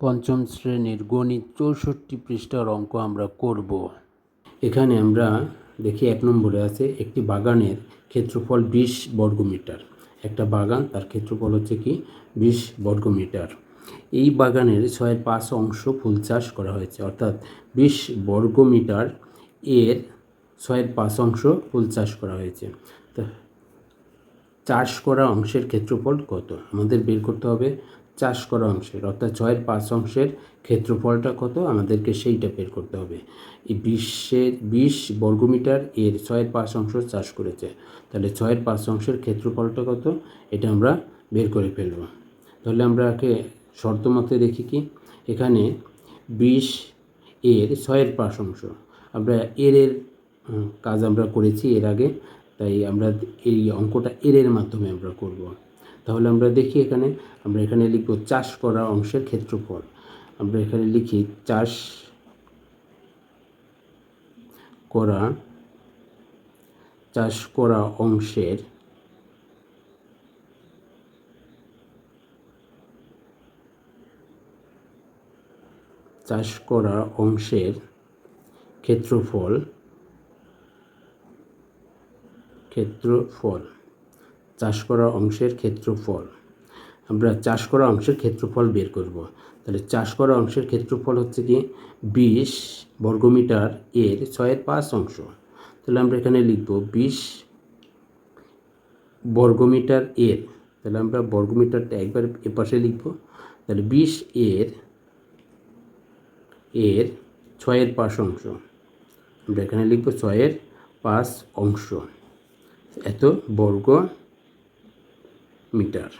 পঞ্চম শ্রেণির গণিত চৌষট্টি পৃষ্ঠার অঙ্ক আমরা করব। এখানে আমরা দেখি এক নম্বরে আছে একটি বাগানের ক্ষেত্রফল বিশ বর্গমিটার। একটা বাগান, তার ক্ষেত্রফল হচ্ছে কি? বিশ বর্গমিটার। এই বাগানের ছয়ের পাঁচ অংশ ফুল চাষ করা হয়েছে। অর্থাৎ বিশ বর্গমিটার এর ছয়ের পাঁচ অংশ ফুল চাষ করা হয়েছে। তা চাষ করা অংশের ক্ষেত্রফল কত? আমাদের বের করতে হবে চাষ করা অংশের, অর্থাৎ ছয়ের পাঁচ অংশের ক্ষেত্রফলটা কত? আমাদেরকে সেইটা বের করতে হবে। এই বিশের, বিশ বর্গমিটার এর ছয়ের পাঁচ অংশ চাষ করেছে। তাহলে ছয়ের পাঁচ অংশের ক্ষেত্রফলটা কত? এটা আমরা বের করে ফেলব। তাহলে আমরা একে শর্ত মতে দেখি কি? এখানে বিশ এর ছয়ের পাঁচ অংশ। আমরা এর এর কাজ আমরা করেছি এর আগে, তাই আমরা এই অঙ্কটা এর এর মাধ্যমে আমরা করব। তাহলে আমরা দেখি এখানে, আমরা এখানে লিখব চাষ করা অংশের ক্ষেত্রফল। আমরা এখানে লিখি চাষ করা চাষ করা অংশের চাষ করা অংশের ক্ষেত্রফল ক্ষেত্রফল চাষ করা অংশের ক্ষেত্রফল। আমরা চাষ করা অংশের ক্ষেত্রফল বের করব। তাহলে চাষ করা অংশের ক্ষেত্রফল হচ্ছে কি? বিশ বর্গমিটার এর ছয়ের পাঁচ অংশ। তাহলে আমরা এখানে লিখব বিশ বর্গমিটার এর। তাহলে আমরা বর্গমিটারটা একবার এপাশে লিখব। তাহলে বিশ এর এর ছয়ের পাঁচ অংশ। আমরা এখানে লিখব ছয়ের পাঁচ অংশ। এত বর্গ মিটার।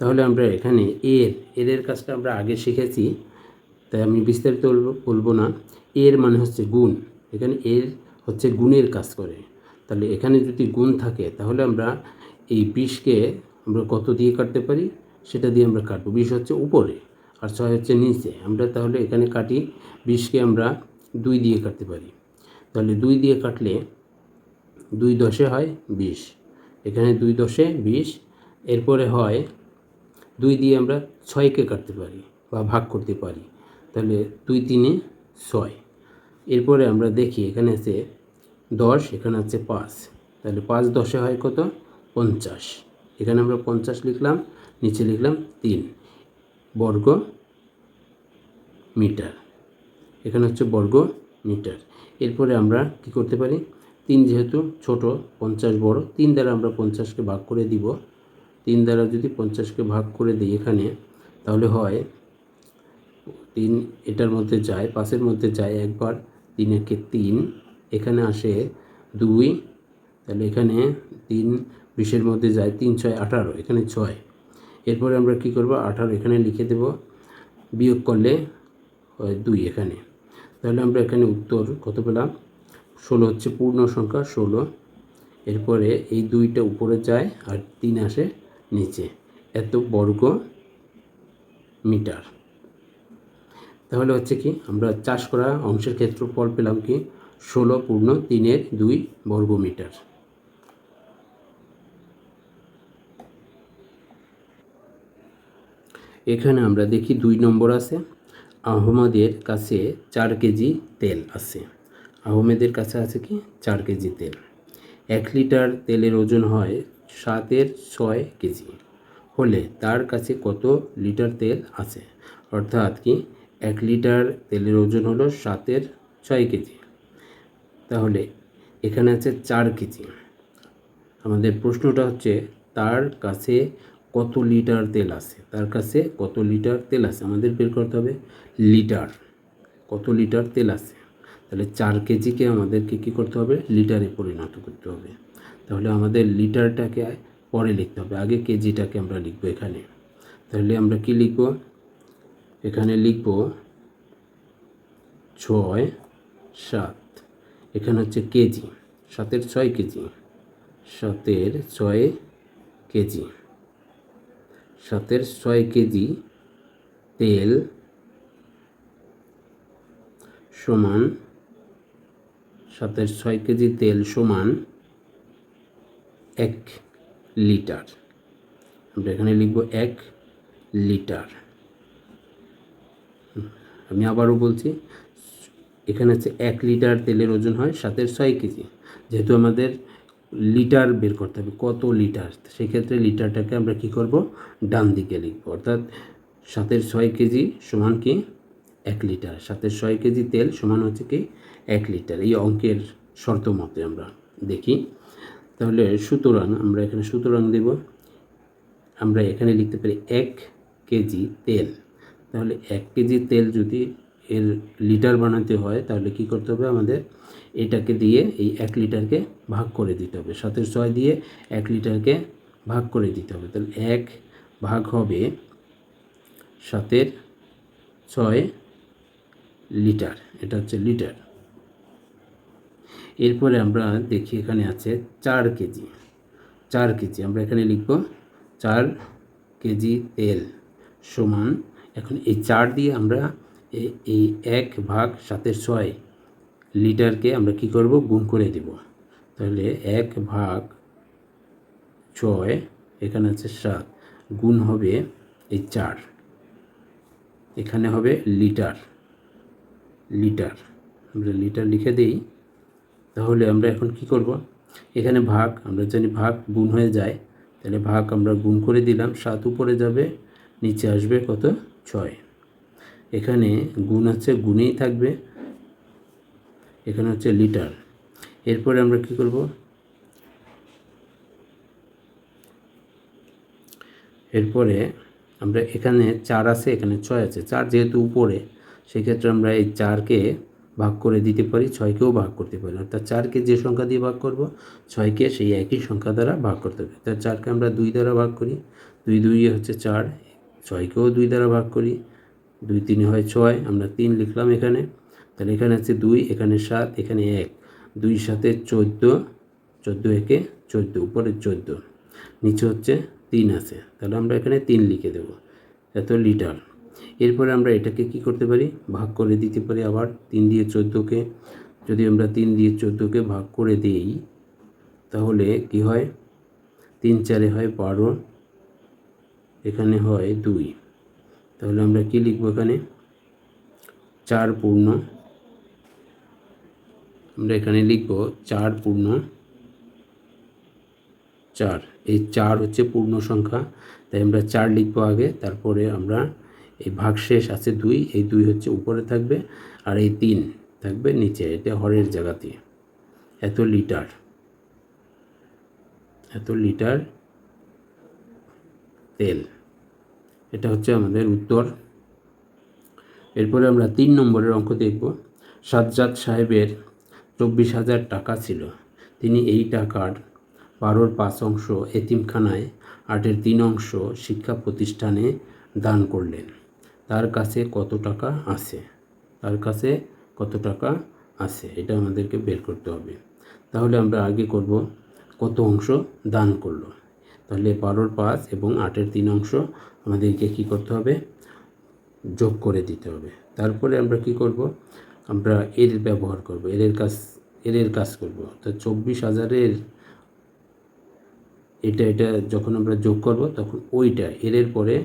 তাহলে আমরা এখানে এর এর কাজটা আমরা আগে শিখেছি, তাই আমি বিস্তারিত বলব না। এর মানে হচ্ছে গুণ। এখানে এর হচ্ছে গুণের কাজ করে। তাহলে এখানে যদি গুণ থাকে, তাহলে আমরা এই বিশকে আমরা কত দিয়ে কাটতে পারি? সেটা দিয়ে আমরা কাটবো। বিশ হচ্ছে উপরে, আর ছয় হচ্ছে নিচে। আমরা তাহলে এখানে কাটি বিশকে আমরা দুই দিয়ে কাটতে পারি। তাহলে দুই দিয়ে কাটলে দুই দশে হয় বিশ। এখানে দুই দশে বিশ, এরপরে হয় দুই দিয়ে আমরা ছয়কে কাটতে পারি বা ভাগ করতে পারি, তাহলে দুই তিনে ছয়। এরপরে আমরা দেখি এখানে আছে দশ, এখানে আছে পাঁচ, তাহলে পাঁচ দশে হয় কত? পঞ্চাশ। এখানে আমরা পঞ্চাশ লিখলাম, নিচে লিখলাম তিন বর্গ মিটার। এখানে হচ্ছে বর্গ মিটার। এরপরে আমরা কি করতে পারি? তিন যেহেতু ছোট, পঞ্চাশ বড়, তিন দ্বারা আমরা পঞ্চাশকে ভাগ করে দিব। তিন দ্বারা যদি পঞ্চাশকে ভাগ করে দিই এখানে, তাহলে হয় তিন, এটার মধ্যে যায়, পাঁচের মধ্যে যায় একবার, তিন একে তিন, এখানে আসে দুই, তাহলে এখানে তিন, বিশের মধ্যে যায় তিন, ছয়, আঠারো, এখানে ছয়। এরপরে আমরা কি করব? আঠারো এখানে লিখে দেব, বিয়োগ করলে হয় দুই এখানে। তাহলে আমরা এখানে উত্তর কত পেলাম? ষোলো হচ্ছে পূর্ণ সংখ্যা, ষোলো। এরপরে এই দুইটা উপরে যায় আর তিন আসে নিচে। এত বর্গ মিটার। তাহলে হচ্ছে কি, আমরা চাষ করা অংশের ক্ষেত্রফল পেলাম কি? ষোলো পূর্ণ তিনের দুই বর্গ মিটার। এখানে আমরা দেখি দুই নম্বর আছে। আহমদের কাছে চার কেজি তেল আছে। আহমেদের কাছে আছে কি? চার কেজি তেল। এক লিটার তেলের ওজন হয় সাতের ছয় কেজি। হলে তার কাছে কত লিটার তেল আছে? অর্থাৎ কি, এক লিটার তেলের ওজন হলো সাতের ছয় কেজি। তাহলে এখানে আছে চার কেজি। আমাদের প্রশ্নটা হচ্ছে, তার কাছে কত লিটার তেল আছে? তার কাছে কত লিটার তেল আছে? আমাদের বের করতে হবে লিটার। কত লিটার তেল আছে? তাহলে চার কেজিকে আমাদেরকে কী করতে হবে? লিটারে পরিণত করতে হবে। তাহলে আমাদের লিটারটাকে পরে লিখতে হবে। আগে কেজিটাকে আমরা লিখব এখানে। তাহলে আমরা কি লিখব? এখানে লিখব ছয় সাত। এখানে হচ্ছে কেজি। সাতের ছয় কেজি। সাতের ছয় কেজি। সাতের ছয় কেজি তেল সমান সাতের ছয় কেজি তেল সমান এক লিটার। আমরা এখানে লিখব এক লিটার। আমি আবারও বলছি, এখানে হচ্ছে এক লিটার তেলের ওজন হয় সাতের ছয় কেজি। যেহেতু আমাদের লিটার বের করতে হবে, কত লিটার? সেক্ষেত্রে লিটারটাকে আমরা কি করব? ডান দিকে লিখব। অর্থাৎ সাতের ছয় কেজি সমান কি? এক লিটার। সাতের ছয় কেজি তেল সমান হচ্ছে কি এক লিটার। এই অঙ্কের শর্ত মতে আমরা দেখি। তাহলে সুতরাং আমরা এখানে সুতরাং দেব, আমরা এখানে লিখতে পারি এক কেজি তেল। তাহলে এক কেজি তেল যদি এর লিটার বানাতে হয়, তাহলে কি করতে হবে আমাদের? এটাকে দিয়ে এই এক লিটারকে ভাগ করে দিতে হবে। সাতের ছয় দিয়ে এক লিটারকে ভাগ করে দিতে হবে। তাহলে এক ভাগ হবে সাতের ছয় লিটার, এটা হচ্ছে লিটার। এরপরে আমরা দেখি এখানে আছে চার কেজি। চার কেজি, আমরা এখানে লিখব চার কেজি তেল সমান, এখন এই চার দিয়ে আমরা এই এক ভাগ সাতের ছয় লিটারকে আমরা কি করব? গুণ করে দেব। তাহলে এক ভাগ ছয়, এখানে আছে সাত, গুণ হবে এই চার। এখানে হবে লিটার। লিটার। আমরা লিটার লিখে দেই, তাহলে আমরা এখন কি করব? এখানে ভাগ, আমরা জানি ভাগ গুণ হয়ে যায়, তাহলে ভাগ আমরা গুণ করে দিলাম, সাত উপরে যাবে, নিচে আসবে কত? ছয়। এখানে গুণ আছে, গুণেই থাকবে। এখানে হচ্ছে লিটার। এরপরে আমরা কি করব? এরপরে আমরা এখানে চার আছে, এখানে ছয় আছে, চার যেহেতু উপরে সেক্ষেত্রে আমরা এই চারকে ভাগ করে দিতে পারি, ছয়কেও ভাগ করতে পারি। অর্থাৎ চারকে যে সংখ্যা দিয়ে ভাগ করব, ছয়কে সেই একই সংখ্যা দ্বারা ভাগ করতে হবে। তার চারকে আমরা দুই দ্বারা ভাগ করি, দুই দুই হচ্ছে চার, ছয়কেও দুই দ্বারা ভাগ করি, দুই তিনে হয় ছয়, আমরা তিন লিখলাম এখানে। তাহলে এখানে আছে দুই, এখানে সাত, এখানে এক। দুই সাথে চোদ্দ চোদ্দ একে চোদ্দ, উপরে চোদ্দ। নিচে হচ্ছে তিন আছে। তাহলে আমরা এখানে তিন লিখে দেবো। এত লিটার। এরপরে আমরা এটাকে কি করতে পারি? ভাগ করে দিতে পারি আবার তিন দিয়ে চোদ্দোকে। যদি আমরা তিন দিয়ে চোদ্দোকে ভাগ করে দিই, তাহলে কি হয়? তিন চারে হয় বারো, এখানে হয় দুই। তাহলে আমরা কি লিখব এখানে? চার পূর্ণ। আমরা এখানে লিখব চার পূর্ণ চার। এই চার হচ্ছে পূর্ণ সংখ্যা। তাই আমরা চার লিখব আগে, তারপরে আমরা এই ভাগশেষ আছে দুই, এই দুই হচ্ছে উপরে থাকবে আর এই তিন থাকবে নিচে, এটা হরের জায়গাতে। এত লিটার এত লিটার তেল। এটা হচ্ছে আমাদের উত্তর। এরপরে আমরা তিন নম্বরের অঙ্ক দেখব। সাজ্জাদ সাহেবের চব্বিশ হাজার টাকা ছিল। তিনি এই টাকার বারোর পাঁচ অংশ এতিমখানায়, আটের তিন অংশ শিক্ষা প্রতিষ্ঠানে দান করলেন। তার কাছে কত টাকা আছে? তার কাছে কত টাকা আছে? এটা আমাদেরকে বের করতে হবে। তাহলে আমরা আগে করব কত অংশ দান করল। তাহলে বারোর পাঁচ এবং আটের তিন অংশ আমাদেরকে কি করতে হবে? যোগ করে দিতে হবে। তারপরে আমরা কি করব? আমরা এর ব্যবহার করব, এর কাজ এর কাজ করব। অর্থাৎ চব্বিশ হাজারের এটা এটা যখন আমরা যোগ করব, তখন ওইটা এর পরে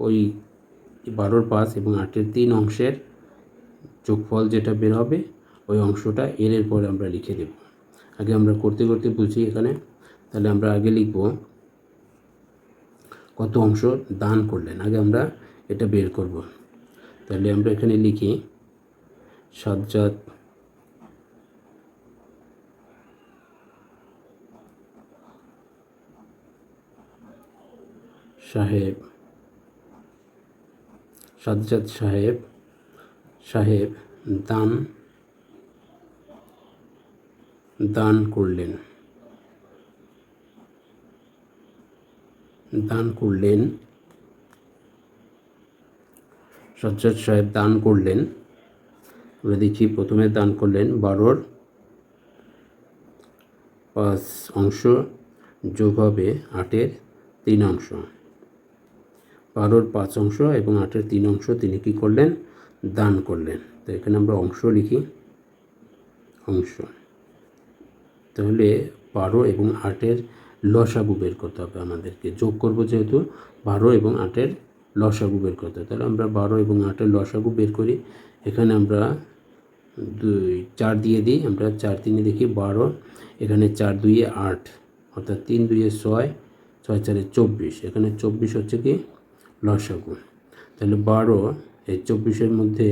ওই বারোর পাঁচ এবং আটের তিন অংশের যোগফল যেটা বের হবে, ওই অংশটা এর পরে আমরা লিখে দেব। আগে আমরা করতে করতে বুঝি এখানে। তাহলে আমরা আগে লিখব কত অংশ দান করলেন। আগে আমরা এটা বের করব। তাহলে আমরা এখানে লিখি সাজ্জাদ সাহেব সাজ্জাদ সাহেব সাহেব দান দান করলেন। দান করলেন। সজ্জাদ সাহেব দান করলেন। আমরা দেখি প্রথমে দান করলেন বারোর পাঁচ অংশ, যোগ হবে আটের তিন অংশ। বারোর পাঁচ অংশ এবং আটের তিন অংশ তিনি কী করলেন? দান করলেন। তো এখানে আমরা অংশ লিখি। অংশ। তাহলে বারো এবং আটের লসাগু বের করতে হবে আমাদেরকে। যোগ করব যেহেতু, বারো এবং আটের লসাগু বের করতে হবে। তাহলে আমরা বারো এবং আটের লসাগু বের করি। এখানে আমরা দুই, চার দিয়ে দিই। আমরা চার তিনে দেখি বারো, এখানে চার দুইয়ে আট, অর্থাৎ তিন দুইয়ে ছয় ছয় চারে চব্বিশ। এখানে চব্বিশ হচ্ছে কি? লসাগু। তাহলে বারো, এই চব্বিশের মধ্যে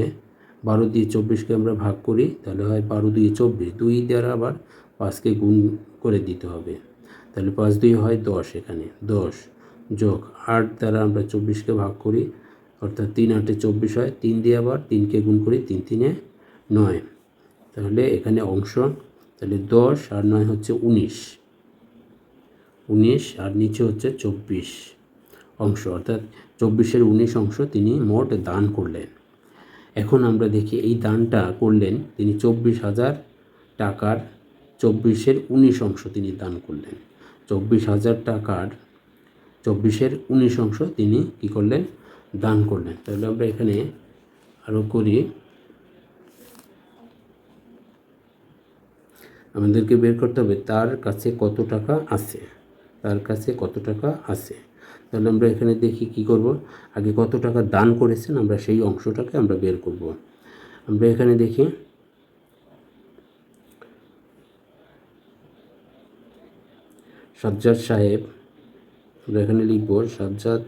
বারো দিয়ে চব্বিশকে আমরা ভাগ করি, তাহলে হয় বারো দিয়ে চব্বিশ। দুই দ্বারা আবার পাঁচকে গুণ করে দিতে হবে। তাহলে পাঁচ দুই হয় দশ এখানে। দশ যোগ আট দ্বারা আমরা চব্বিশকে ভাগ করি, অর্থাৎ তিন আটে চব্বিশ হয়, তিন দিয়ে আবার তিনকে গুণ করি, তিন তিনে নয়। তাহলে এখানে অংশ, তাহলে দশ আর নয় হচ্ছে উনিশ। উনিশ আর নিচে হচ্ছে চব্বিশ। অংশ, অর্থাৎ চব্বিশের উনিশ অংশ তিনি মোট দান করলেন। এখন আমরা দেখি এই দানটা করলেন তিনি চব্বিশ হাজার টাকার চব্বিশের উনিশ অংশ তিনি দান করলেন। চব্বিশ হাজার টাকার চব্বিশের উনিশ অংশ তিনি কী করলেন? দান করলেন। তাহলে আমরা এখানে আরও করি। আমাদেরকে বের করতে হবে, তার কাছে কত টাকা আছে? তার কাছে কত টাকা আছে? তাহলে আমরা এখানে দেখি কি করব? আগে কত টাকা দান করেছেন, আমরা সেই অংশটাকে আমরা বের করব। আমরা এখানে দেখি, সাজ্জাদ সাহেব, আমরা এখানে লিখব, সাজ্জাদ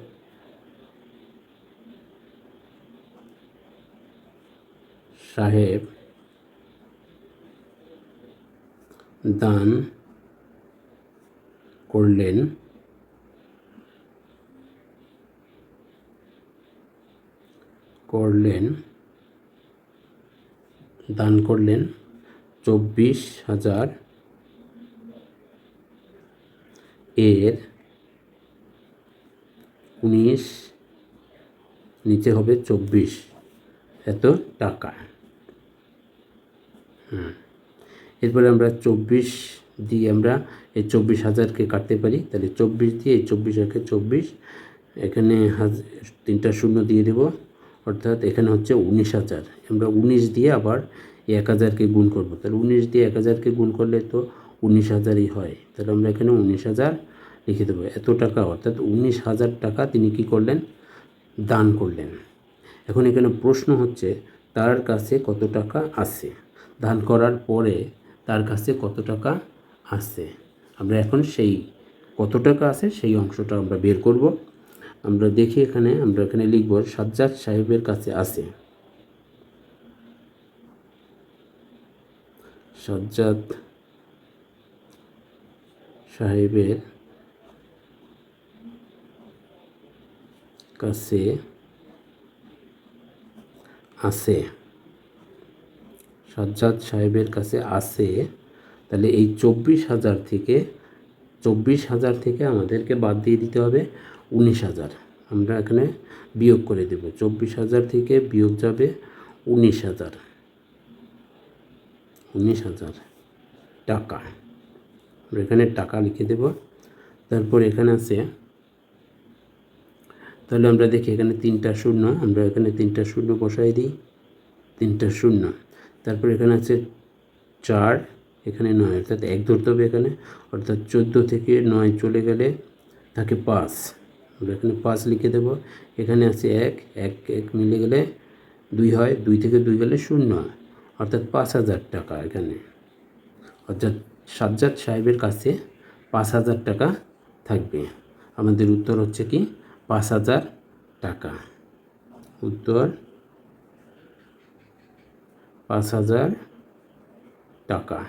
সাহেব দান করলেন। করলেন, দান করলেন চব্বিশ হাজার। এর উনিশ, নিচে হবে চব্বিশ। এত টাকা। হুম। এরপরে আমরা চব্বিশ দিয়ে আমরা এই চব্বিশ হাজারকে কাটতে পারি। তাহলে চব্বিশ দিয়ে এই চব্বিশ একে চব্বিশ, এখানে হাজ তিনটা শূন্য দিয়ে দেব। অর্থাৎ এখানে হচ্ছে উনিশ হাজার। আমরা উনিশ দিয়ে আবার এক হাজারকে গুণ করব। তাহলে উনিশ দিয়ে এক হাজারকে গুণ করলে তো উনিশ হাজারই হয়। তাহলে আমরা এখানে উনিশ হাজার লিখে দেবো। এত টাকা, অর্থাৎ উনিশ হাজার টাকা তিনি কি করলেন? দান করলেন। এখন এখানে প্রশ্ন হচ্ছে, তার কাছে কত টাকা আছে? দান করার পরে তার কাছে কত টাকা আছে? আমরা এখন সেই কত টাকা আছে সেই অংশটা আমরা বের করব। আমরা দেখি এখানে, আমরা এখানে লিখব, সাজ্জাদ সাহেবের কাছে আছে। সাজ্জাদ সাহেবের কাছে আছে। সাজ্জাদ সাহেবের কাছে আছে। তাহলে এই চব্বিশ হাজার থেকে, চব্বিশ হাজার থেকে আমাদেরকে বাদ দিয়ে দিতে হবে। উনিশ হাজার। আমরা এখানে বিয়োগ করে দেব। চব্বিশ হাজার থেকে বিয়োগ যাবে উনিশ হাজার। উনিশ হাজার টাকা। আমরা এখানে টাকা লিখে দেব। তারপর এখানে আছে, তাহলে আমরা দেখি এখানে তিনটা শূন্য। আমরা এখানে তিনটা শূন্য বসাই দিই। তিনটা শূন্য। তারপর এখানে আছে চার, এখানে নয়, অর্থাৎ এক ধরতে হবে এখানে। অর্থাৎ চোদ্দ থেকে নয় চলে গেলে থাকে পাঁচ। আমরা এখানে পাঁচ লিখে দেব। এখানে আছে এক এক এক মিলে গেলে দুই হয়, দুই থেকে দুই গেলে শূন্য হয়। অর্থাৎ পাঁচ হাজার টাকা এখানে। অর্থাৎ সাজ্জাদ সাহেবের কাছে পাঁচ হাজার টাকা থাকবে। আমাদের উত্তর হচ্ছে কি? পাঁচ হাজার টাকা। উত্তর, পাঁচ হাজার টাকা।